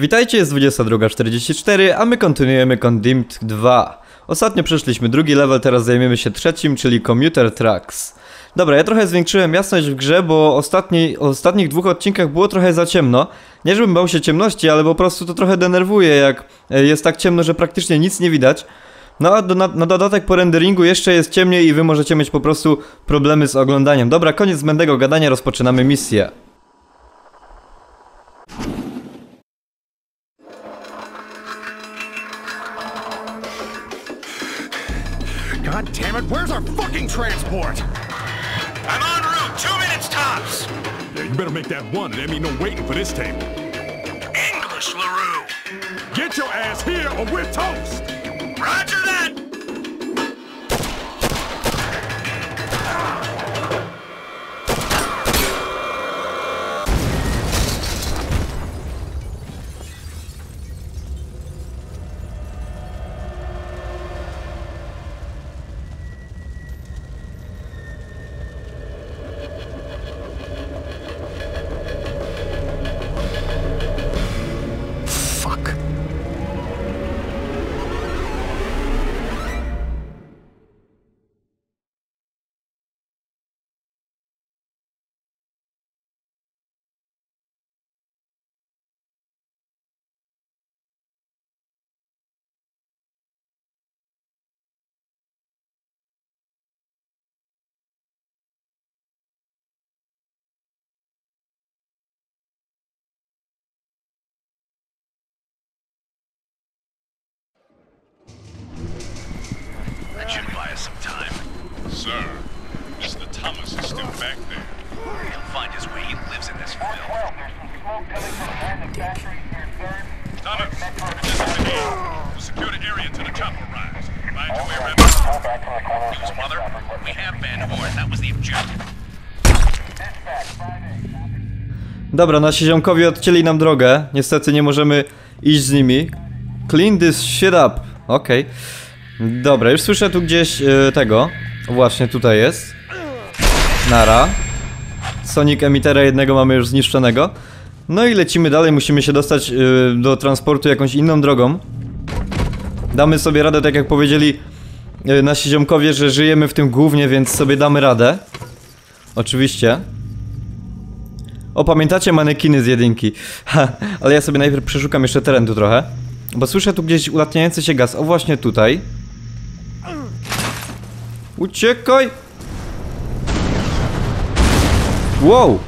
Witajcie, jest 22.44, a my kontynuujemy Condemned 2. Ostatnio przeszliśmy drugi level, teraz zajmiemy się trzecim, czyli Commuter Tracks. Dobra, ja trochę zwiększyłem jasność w grze, bo ostatni, ostatnich dwóch odcinkach było trochę za ciemno. Nie żebym bał się ciemności, ale po prostu to trochę denerwuje, jak e, jest tak ciemno, że praktycznie nic nie widać. No a do, na, na dodatek po renderingu jeszcze jest ciemniej i wy możecie mieć po prostu problemy z oglądaniem. Dobra, koniec zbędnego gadania, rozpoczynamy misję. God damn it, where's our fucking transport? I'm en route. Two minutes tops. Yeah, you better make that one. There ain't no waiting for this table. English, LaRue. Get your ass here or we're toast! Sir, Mr. Thomas is still back there. He'll find his way. He lives in this film. Thomas, this is the game. We'll secure the area until the chopper arrives. Find your way around the... News, mother. We have Van Horn. That was the objective. Dobra, nasi ziomkowie odcięli nam drogę. Niestety nie możemy iść z nimi. Clean this shit up. Okej. Dobra, już słyszę tu gdzieś e, tego. Właśnie tutaj jest. Nara. Sonic emitera jednego mamy już zniszczonego. No i lecimy dalej, musimy się dostać e, do transportu jakąś inną drogą. Damy sobie radę, tak jak powiedzieli e, nasi ziomkowie, że żyjemy w tym głównie, więc sobie damy radę. Oczywiście. O, pamiętacie manekiny z jedynki? Ha, ale ja sobie najpierw przeszukam jeszcze teren tu trochę. Bo słyszę tu gdzieś ulatniający się gaz. O, właśnie tutaj. Uciekaj! Wow!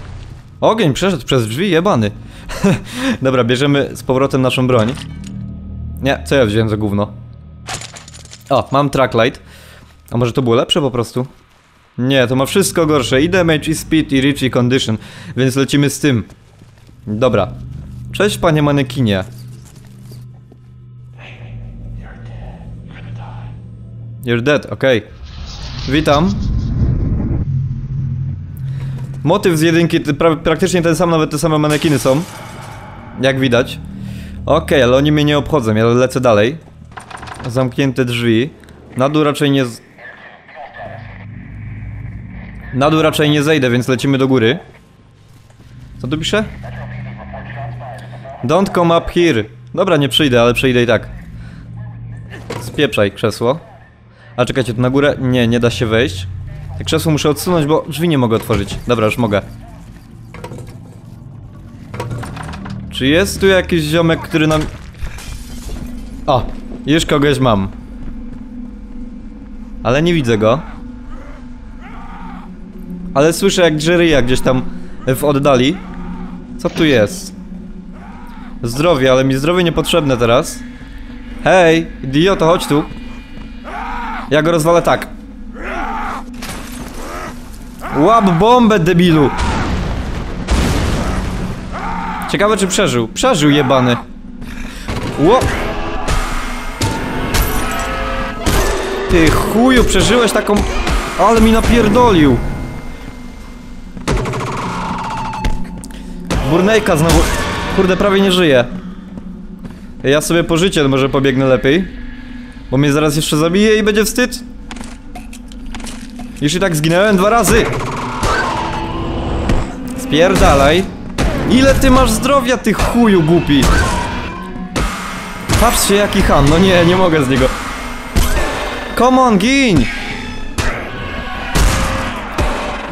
Ogień przeszedł przez drzwi, jebany. Dobra, bierzemy z powrotem naszą broń. Nie, co ja wziąłem za gówno? O, mam tracklight. A może to było lepsze po prostu? Nie, to ma wszystko gorsze. I damage, i speed, i reach, i condition. Więc lecimy z tym. Dobra. Cześć, panie manekinie. You're dead, okej. Witam. Motyw z jedynki pra praktycznie ten sam, nawet te same manekiny są. Jak widać. Okej, ale oni mnie nie obchodzą, ja lecę dalej. Zamknięte drzwi. Na dół raczej nie... Z... Na dół raczej nie zejdę, więc lecimy do góry. Co tu pisze? Don't come up here. Dobra, nie przyjdę, ale przyjdę i tak. Spieprzaj krzesło. A czekajcie, tu na górę? Nie, nie da się wejść. Te krzesło muszę odsunąć, bo drzwi nie mogę otworzyć. Dobra, już mogę. Czy jest tu jakiś ziomek, który nam... O, już kogoś mam. Ale nie widzę go. Ale słyszę jak drzeryja gdzieś tam w oddali. Co tu jest? Zdrowie, ale mi zdrowie niepotrzebne teraz. Hej, idioto, chodź tu. Ja go rozwalę tak. Łap bombę, debilu! Ciekawe, czy przeżył. Przeżył, jebany. Ło! Ty chuju, przeżyłeś taką... Ale mi napierdolił. Burnejka znowu... Kurde, prawie nie żyje. Ja sobie po życie może pobiegnę lepiej. Bo mnie zaraz jeszcze zabije i będzie wstyd. Już i tak zginąłem dwa razy. Spierdalaj. Ile ty masz zdrowia, ty chuju głupi? Patrzcie jaki ham, no nie, nie mogę z niego. Come on, gin!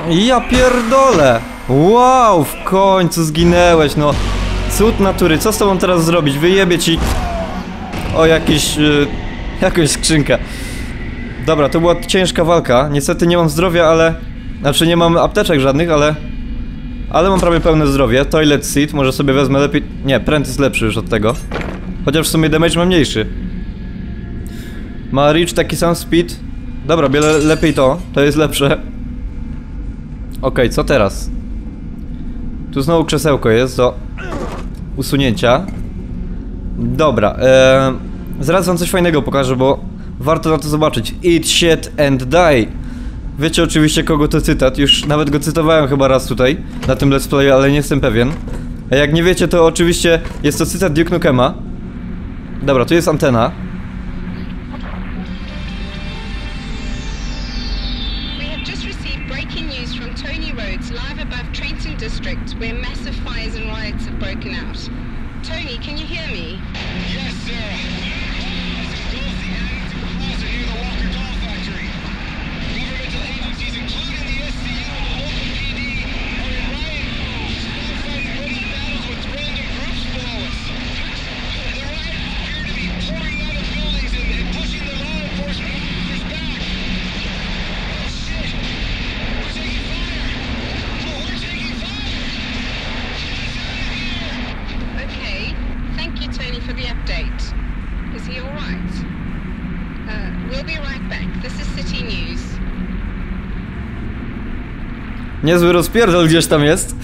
Ja pierdolę! Wow, w końcu zginęłeś, no. Cud natury, co z tobą teraz zrobić? Wyjebie ci... O, jakiś... Yy, jakąś skrzynkę. Dobra, to była ciężka walka. Niestety nie mam zdrowia, ale... Znaczy nie mam apteczek żadnych, ale... Ale mam prawie pełne zdrowie. Toilet seat, może sobie wezmę lepiej... Nie, pręt jest lepszy już od tego. Chociaż w sumie damage ma mniejszy. Ma reach taki sam speed. Dobra, biele lepiej to. To jest lepsze. Okej, co teraz? Tu znowu krzesełko jest do usunięcia. Dobra, ee, zaraz wam coś fajnego pokażę, bo warto na to zobaczyć. Eat shit and die. Wiecie oczywiście kogo to cytat, już nawet go cytowałem chyba raz tutaj, na tym let's playu, ale nie jestem pewien. A jak nie wiecie, to oczywiście jest to cytat Duke Nukema. Dobra, tu jest antena. Niezły rozpierdol gdzieś tam jest.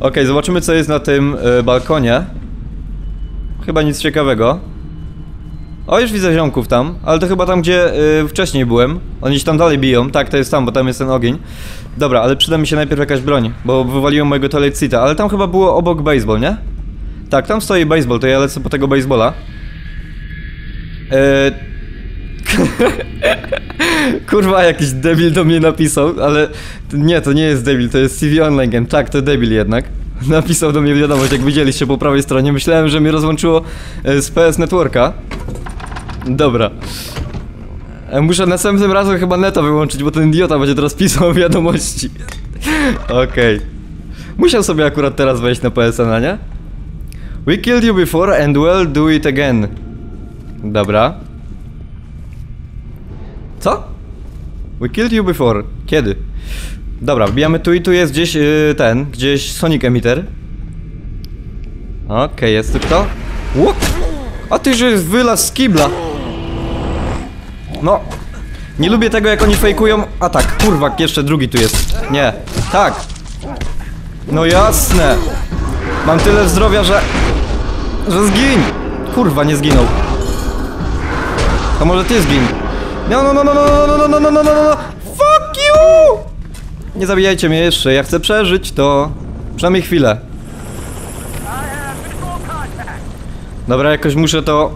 Okej, zobaczymy co jest na tym y, balkonie. Chyba nic ciekawego. O, już widzę ziomków tam, ale to chyba tam, gdzie y, wcześniej byłem. Oni się tam dalej biją. Tak, to jest tam, bo tam jest ten ogień. Dobra, ale przyda mi się najpierw jakaś broń, bo wywaliłem mojego seata, ale tam chyba było obok baseball, nie? Tak, tam stoi baseball, to ja lecę po tego baseballa. Eee... Kurwa, jakiś debil do mnie napisał, ale nie, to nie jest debil, to jest CV Online Game. Tak, to debil jednak. Napisał do mnie wiadomość, jak widzieliście po prawej stronie. Myślałem, że mnie rozłączyło e, z PS Networka. Dobra. E, Muszę następnym razem chyba neta wyłączyć, bo ten idiota będzie teraz pisał wiadomości. Okej. Musiał sobie akurat teraz wejść na PSN, nie? We killed you before and we'll do it again. Dobra. Co? We killed you before. Kiedy? Dobra, wbijamy tu i tu jest gdzieś yy, ten, gdzieś Sonic Emitter. Okej, jest tu kto? What? A ty, że wylaz z kibla. No. Nie lubię tego, jak oni fejkują atak. Kurwa, jeszcze drugi tu jest. Nie. Tak. No jasne. Mam tyle zdrowia, że... Że zgin! Kurwa, nie zginął. To może ty zgin. No, no, no, no, no, no, no, no, no, no, no, no, Fuck you! Nie zabijajcie mnie jeszcze, ja chcę przeżyć to. Przynajmniej chwilę. Dobra, jakoś muszę to...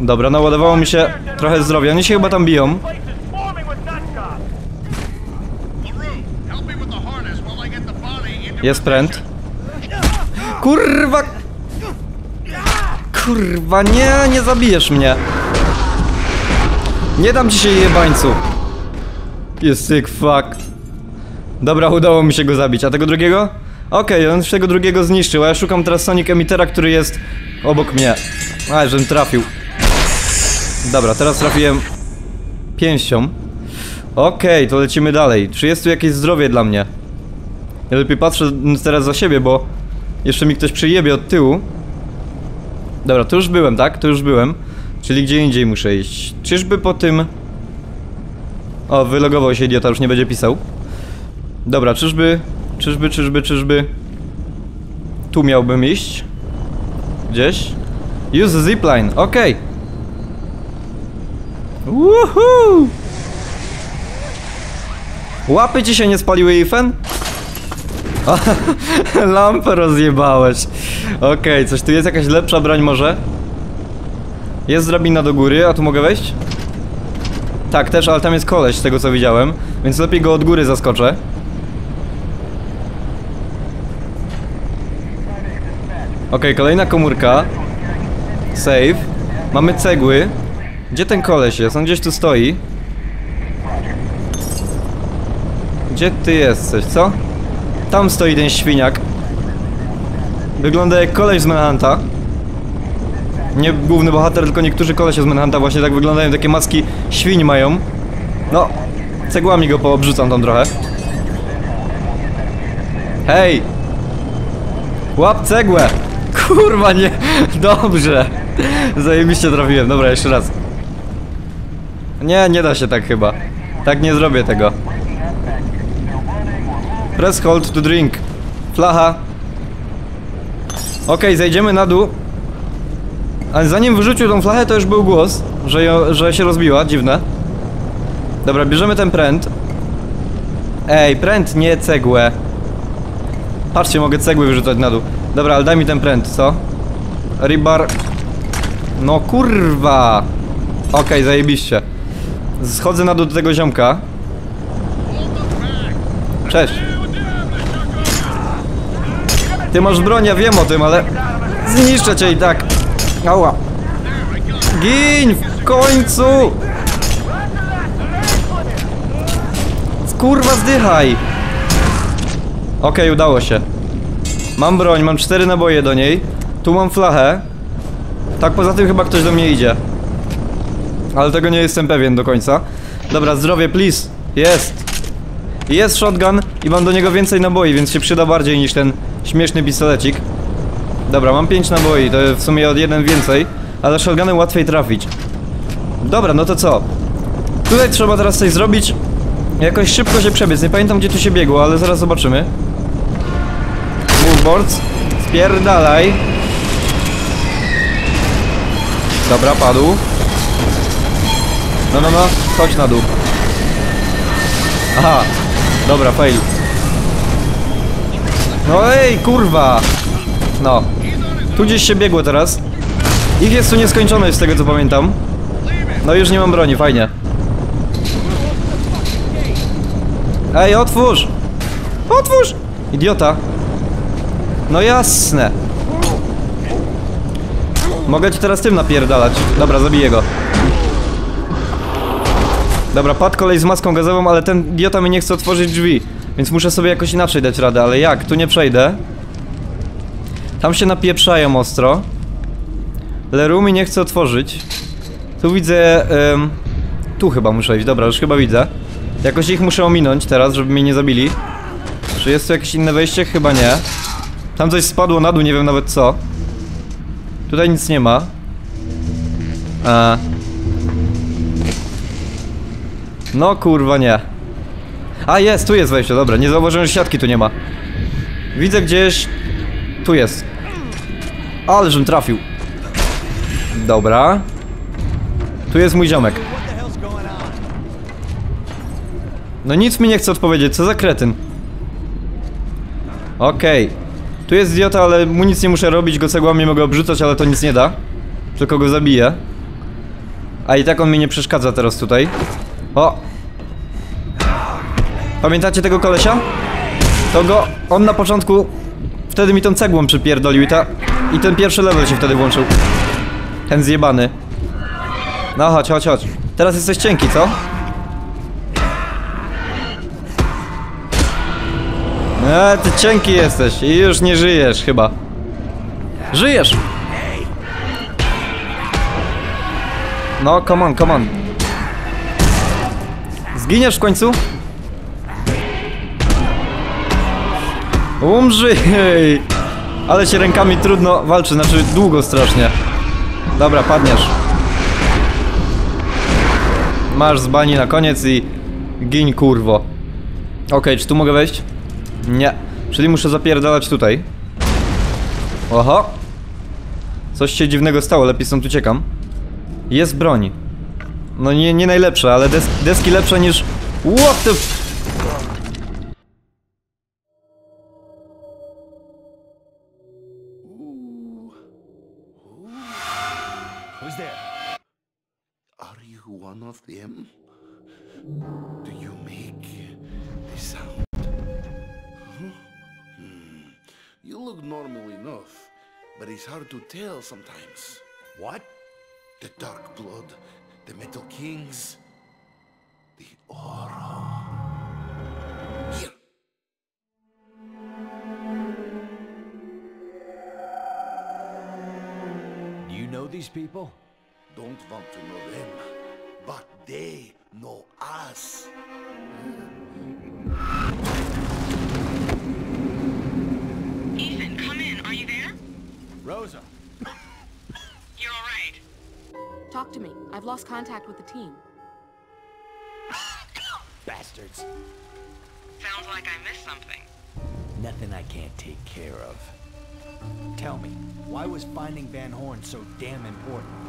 Dobra, naładowało mi się trochę zdrowia. Oni się chyba tam biją. Jest pręt. Kurwa! Kurwa, nie, nie zabijesz mnie. Nie dam się jebańcu. Jest sick, fuck. Dobra, udało mi się go zabić. A tego drugiego? Okej, on już tego drugiego zniszczył, a ja szukam teraz Sonic Emittera, który jest obok mnie. A, żebym trafił. Dobra, teraz trafiłem pięścią. Okej, to lecimy dalej. Czy jest tu jakieś zdrowie dla mnie? Ja lepiej patrzę teraz za siebie, bo jeszcze mi ktoś przyjebie od tyłu. Dobra, to już byłem, tak? To już byłem. Czyli gdzie indziej muszę iść. Czyżby po tym... O, wylogował się idiota, już nie będzie pisał. Dobra, czyżby... Czyżby, czyżby, czyżby... Tu miałbym iść. Gdzieś. Use zipline, okej. Woohoo! Łapy ci się nie spaliły, Ethan? Lampę rozjebałeś. Okej, coś tu jest jakaś lepsza broń może? Jest drabina do góry, a tu mogę wejść? Tak, też, ale tam jest koleś z tego co widziałem, więc lepiej go od góry zaskoczę. Okej, kolejna komórka. Save. Mamy cegły. Gdzie ten koleś jest? On gdzieś tu stoi. Gdzie ty jesteś, co? Tam stoi ten świniak. Wygląda jak koleś z Manhunta. Nie główny bohater, tylko niektórzy kolesie z Manhunta właśnie tak wyglądają, takie maski świń mają. No, cegłami go poobrzucam tam trochę. Hej! Łap cegłę! Kurwa nie! Dobrze! Zajebiście trafiłem, dobra, jeszcze raz. Nie, nie da się tak chyba. Tak nie zrobię tego. Press hold to drink. Flacha. Okej, zejdziemy na dół. Ale zanim wyrzucił tą flachę, to już był głos, że, ją, że się rozbiła, dziwne. Dobra, bierzemy ten pręt. Ej, pręt, nie cegłę. Patrzcie, mogę cegły wyrzucać na dół. Dobra, ale daj mi ten pręt, co? Rebar... No kurwa! Okej, zajebiście. Schodzę na dół do tego ziomka. Cześć. Ty masz broń, ja wiem o tym, ale... Zniszczę cię i tak. Ała. Gin w końcu! Kurwa, zdychaj! Okej, udało się. Mam broń, mam cztery naboje do niej. Tu mam flachę. Tak, poza tym chyba ktoś do mnie idzie. Ale tego nie jestem pewien do końca. Dobra, zdrowie, please. Jest. Jest shotgun i mam do niego więcej naboi, więc się przyda bardziej niż ten śmieszny pistolecik. Dobra, mam 5 naboi, to w sumie od jeden więcej, ale shotgunem łatwiej trafić. Dobra, no to co? Tutaj trzeba teraz coś zrobić. Jakoś szybko się przebiec. Nie pamiętam gdzie tu się biegło, ale zaraz zobaczymy. Moveboards. Spierdalaj. Dobra, padł. No, no, no, chodź na dół. Aha, dobra, fail. No ej, kurwa! No. Tu gdzieś się biegło teraz. Ich jest tu nieskończoność z tego co pamiętam. No już nie mam broni, fajnie. Ej, otwórz! Otwórz! Idiota. No jasne. Mogę ci teraz tym napierdalać. Dobra, zabiję go. Dobra, padł kolej z maską gazową, ale ten idiota mi nie chce otworzyć drzwi. Więc muszę sobie jakoś inaczej dać radę, ale jak? Tu nie przejdę. Tam się napieprzają ostro. Leru mi nie chce otworzyć. Tu widzę... em, tu chyba muszę iść, dobra, już chyba widzę. Jakoś ich muszę ominąć teraz, żeby mnie nie zabili. Czy jest tu jakieś inne wejście? Chyba nie. Tam coś spadło na dół, nie wiem nawet co. Tutaj nic nie ma. A. No kurwa nie. A jest, tu jest wejście, dobra, nie zauważyłem, że siatki tu nie ma. Widzę gdzieś... Tu jest. Ale żem trafił. Dobra. Tu jest mój ziomek. No nic mi nie chce odpowiedzieć, co za kretyn. Okej. Tu jest idiota, ale mu nic nie muszę robić, go cegłami mogę obrzucać, ale to nic nie da. Tylko go zabiję. A i tak on mi nie przeszkadza teraz tutaj. O! Pamiętacie tego kolesia? To go, on na początku wtedy mi tą cegłą przypierdolił i ta... I ten pierwszy level się wtedy włączył. Ten zjebany. No chodź, chodź, chodź. Teraz jesteś cienki, co? E, ty cienki jesteś i już nie żyjesz chyba. Żyjesz! No, come on, come on. Zginiesz w końcu? Umrzyj! Ale się rękami trudno walczy, znaczy długo strasznie. Dobra, padniesz. Masz z bani na koniec i gin kurwo. Okej, czy tu mogę wejść? Nie. Czyli muszę zapierdalać tutaj. Oho. Coś się dziwnego stało, lepiej stąd uciekam. Jest broń. No nie, nie najlepsza, ale des deski lepsze niż... What the... there? Are you one of them? Do you make the sound? Huh? Hmm. You look normal enough, but it's hard to tell sometimes. What? The Dark Blood, the Metal Kings, the Aura. Here. You know these people? Don't want to know them, but they know us. Ethan, come in. Are you there? Rosa. You're all right. Talk to me. I've lost contact with the team. Bastards. Sounds like I missed something. Nothing I can't take care of. Tell me, why was finding Van Horn so damn important?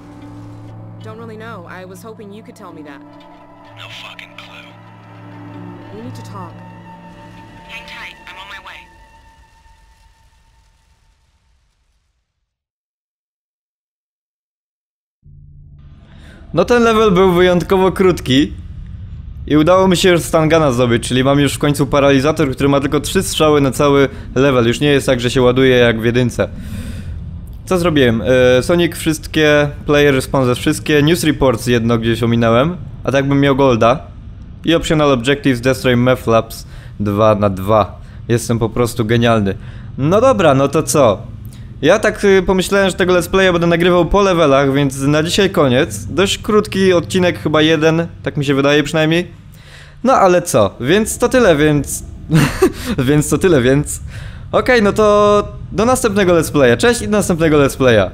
Don't really know. I was hoping you could tell me that. No fucking clue. We need to talk. Hang tight. I'm on my way. No ten level był wyjątkowo krótki. I udało mi się już stangana zdobyć, czyli mam już w końcu paralizator, który ma tylko 3 strzały na cały level. Już nie jest tak, że się ładuje jak w jedynce. Co zrobiłem? E, Sonic wszystkie, player responses wszystkie, news reports jedno gdzieś ominąłem, a tak bym miał golda. I optional objectives destroy meth labs 2 na 2. Jestem po prostu genialny. No dobra, no to co? Ja tak y, pomyślałem, że tego let's playa będę nagrywał po levelach, więc na dzisiaj koniec. Dość krótki odcinek, chyba jeden, tak mi się wydaje przynajmniej. No ale co? Więc to tyle, więc... więc to tyle, więc... Okej, no to do następnego let's playa. Cześć i do następnego let's playa.